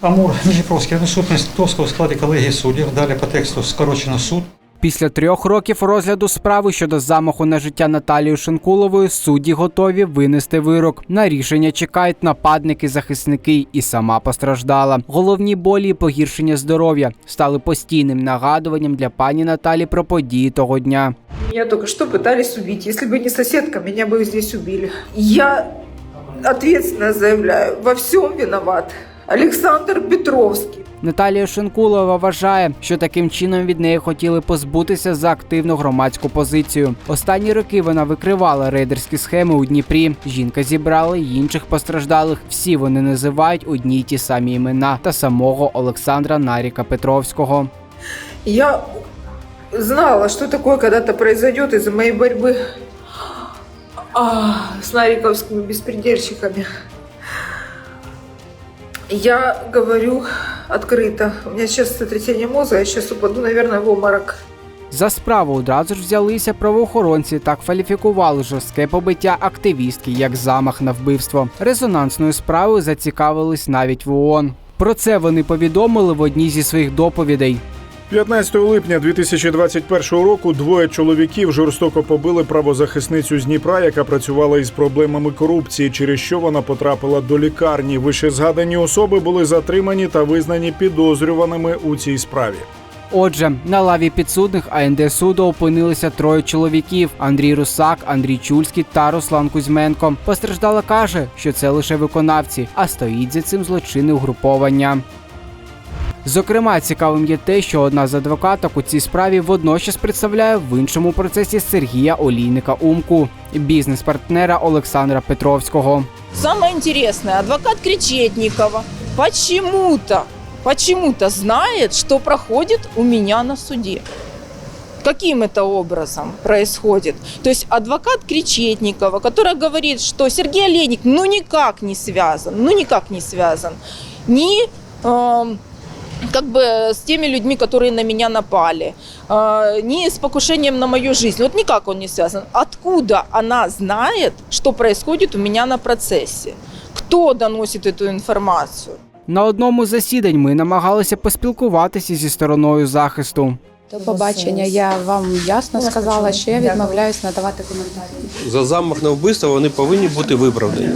Амур Дніпровський суд Містовського в складі колегії суддів. Далі по тексту скорочено суд. Після трьох років розгляду справи щодо замаху на життя Наталії Шенкулової судді готові винести вирок. На рішення чекають нападники, захисники і сама постраждала. Головні болі і погіршення здоров'я стали постійним нагадуванням для пані Наталі про події того дня. Меня только что пытались убить. Если бы не соседка, меня бы здесь убили. Я ответственно заявляю, во всем виноват Александр Петровский. Наталія Шенкулова вважає, що таким чином від неї хотіли позбутися за активну громадську позицію. Останні роки вона викривала рейдерські схеми у Дніпрі. Жінка зібрала й інших постраждалих. Всі вони називають одні й ті самі імена та самого Олександра Наріка Петровського. Я знала, что такое когда-то произойдет из-за моей борьбы а, с нариковскими беспредельщиками. Я говорю открыто. У меня сейчас сотрясение мозга, я сейчас упаду, наверное, в обморок. За справу одразу ж взялися правоохоронці та кваліфікували жорстке побиття активістки як замах на вбивство. Резонансною справою зацікавились навіть в ООН. Про це вони повідомили в одній зі своїх доповідей. 15 липня 2021 року двоє чоловіків жорстоко побили правозахисницю з Дніпра, яка працювала із проблемами корупції, через що вона потрапила до лікарні. Вище згадані особи були затримані та визнані підозрюваними у цій справі. Отже, на лаві підсудних АНД суду опинилися троє чоловіків: Андрій Русак, Андрій Чульський та Руслан Кузьменко. Постраждала каже, що це лише виконавці, а стоїть за цим злочинне угруповання. Зокрема, цікавим є те, що одна з адвокаток у цій справі водночас представляє в іншому процесі Сергія Олійника Умку, бізнес-партнера Олександра Петровського. Самое интересное, адвокат Кречетникова почему-то, почему-то знает, что проходит у меня на суде. Каким это образом происходит? То есть адвокат Кречетникова, которая говорит, что Сергей Олейник ну никак не связан, ну никак не связан ни эм, как бы с теми людьми, которые на меня напали, э, ни с покушением на мою жизнь. Вот никак он не связан. Откуда она знает, что происходит у меня на процессе? Кто доносит эту информацию? На одному з засідань ми намагалися поспілкуватися зі стороною захисту. До побачення я вам ясно сказала, що я відмовляюсь надавати коментарі. За замах на вбивство вони повинні бути виправдані.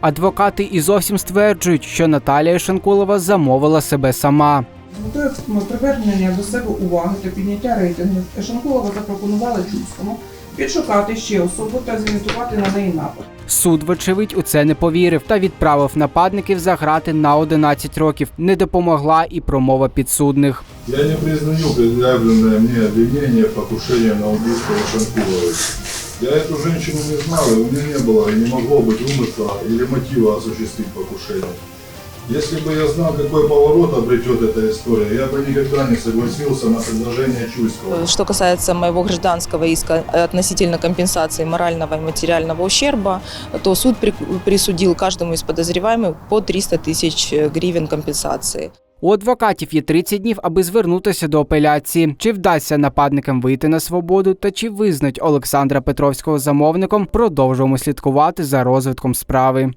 Адвокати і зовсім стверджують, що Наталія Шенкулова замовила себе сама. З метою привернення до себе уваги та підняття рейтингів Шанкулова запропонувала Чульському підшукати ще особу та зімітувати на неї напад. Суд, вочевидь, у це не повірив та відправив нападників за грати на 11 років. Не допомогла і промова підсудних. Я не признаю предъявленное мне обвинение в покушении на убийство Шанкуловой. Я эту женщину не знал, у меня не было и не могло быть умысла или мотива осуществить покушение. Если бы я знал, какой поворот обретет эта история, я бы никогда не согласился на предложение Чульского. Что касается моего гражданского иска относительно компенсации морального и материального ущерба, то суд при- присудил каждому из подозреваемых по 300 тысяч гривен компенсации. У адвокатів є 30 днів, аби звернутися до апеляції. Чи вдасться нападникам вийти на свободу та чи визнать Олександра Петровського замовником, продовжуємо слідкувати за розвитком справи.